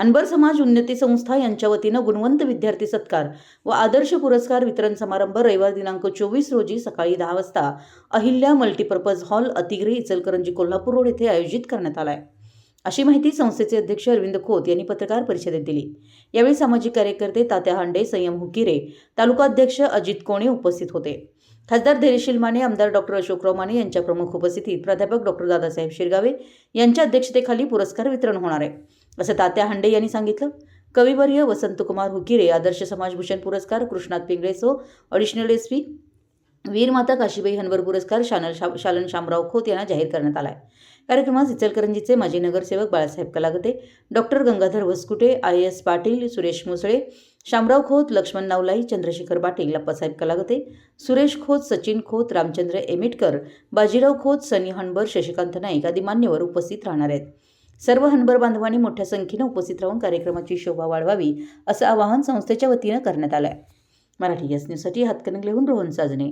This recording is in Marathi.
अनबर समाज उन्नती संस्था यांच्या वतीनं गुणवंत विद्यार्थी सत्कार व आदर्श पुरस्कार वितरण समारंभ रविवार दिनांक चोवीस रोजी सकाळी दहा वाजता Ahilya multipurpose hall Atigre Ichalkaranji Kolhapur road येथे आयोजित करण्यात आला आहे अशी माहिती संस्थेचे अध्यक्ष अरविंद खोत यांनी पत्रकार परिषदेत दिली. यावेळी सामाजिक कार्यकर्ते तात्या हांडे संयम हुकिरे तालुका अध्यक्ष अजित कोणे उपस्थित होते. खासदार धैर्यशील माने आमदार डॉक्टर अशोकराव माने यांच्या प्रमुख उपस्थितीत प्राध्यापक डॉक्टर दादासाहेब शिरगावे यांच्या अध्यक्षतेखाली पुरस्कार वितरण होणार आहे. असं तात्या हांडे यांनी सांगितलं. कविवर्य वसंतकुमार हुकिरे आदर्श समाजभूषण पुरस्कार कृष्णात पिंगळेसो अडिशनल एस पी वीरमाता काशीबाई हनवर पुरस्कार शानल शा शालन शामराव खोत यांना जाहीर करण्यात आला आहे कार्यक्रमात इचलकरंजीचे माजी नगरसेवक Balasaheb Kalagate doctor Gangadhar Waskute I S Patil Suresh Musale Shamrao Khot Laxman Navlai Chandrashekhar Patil Appasaheb Kalagate Suresh Khot Sachin Khot Ramchandra Emitkar Bajirao Khot Sunny Hanbar Shashikant Naik आदी मान्यवर उपस्थित राहणार आहेत. सर्व हनबर बांधवांनी मोठ्या संख्येनं उपस्थित राहून कार्यक्रमाची शोभा वाढवावी असं आवाहन संस्थेच्या वतीनं करण्यात आलं आहे मराठी एस न्यूजसाठी हातकणंगलेहून रोहन साजणे